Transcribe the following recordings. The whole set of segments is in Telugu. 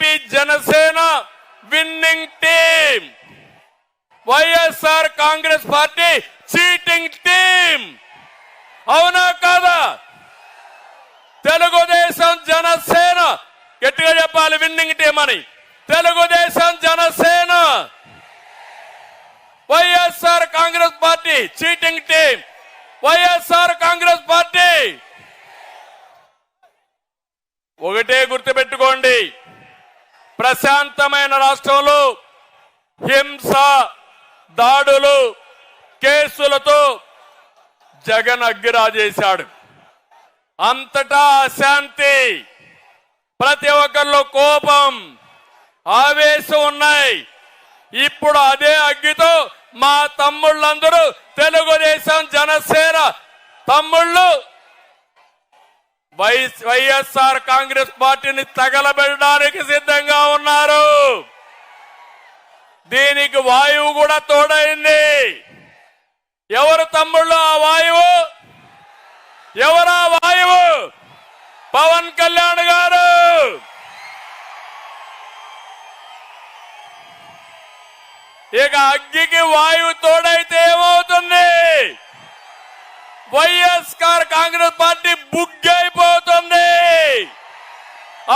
TDP Janasena winning team YSR Congress party cheating team అవునా కాదా? తెలుగుదేశం జనసేన గట్టిగా చెప్పాలి విన్నింగ్ టీం అని. Telugu Desam Janasena. YSR Congress party cheating team YSR Congress party. ఒకటే గుర్తుపెట్టుకోండి. ప్రశాంతమైన రాష్ట్రంలో హింస దాడులు కేసులతో జగన్ అగ్గిరాజేశాడు. అంతటా అశాంతి ప్రతి ఒక్కరిలో కోపం ఆవేశం ఉన్నాయి. ఇప్పుడు అదే అగ్గితో మా తమ్ముళ్ళందరూ తెలుగుదేశం జనసేన తమ్ముళ్ళు వై వైఎస్ఆర్ కాంగ్రెస్ పార్టీని తగలబెట్టడానికి సిద్ధంగా ఉన్నారు. దీనికి వాయువు కూడా తోడైంది. ఎవరు తమ్ముళ్ళు ఆ వాయువు? ఎవరు ఆ వాయువు? పవన్ కళ్యాణ్ గారు. ఇక అగ్గికి వాయువు తోడైతే ఏమవుతుంది? వైఎస్ఆర్ కాంగ్రెస్ పార్టీ బుగ్గైపోతుంది.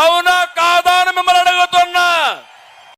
అవునా కాదా అని మిమ్మల్ని no.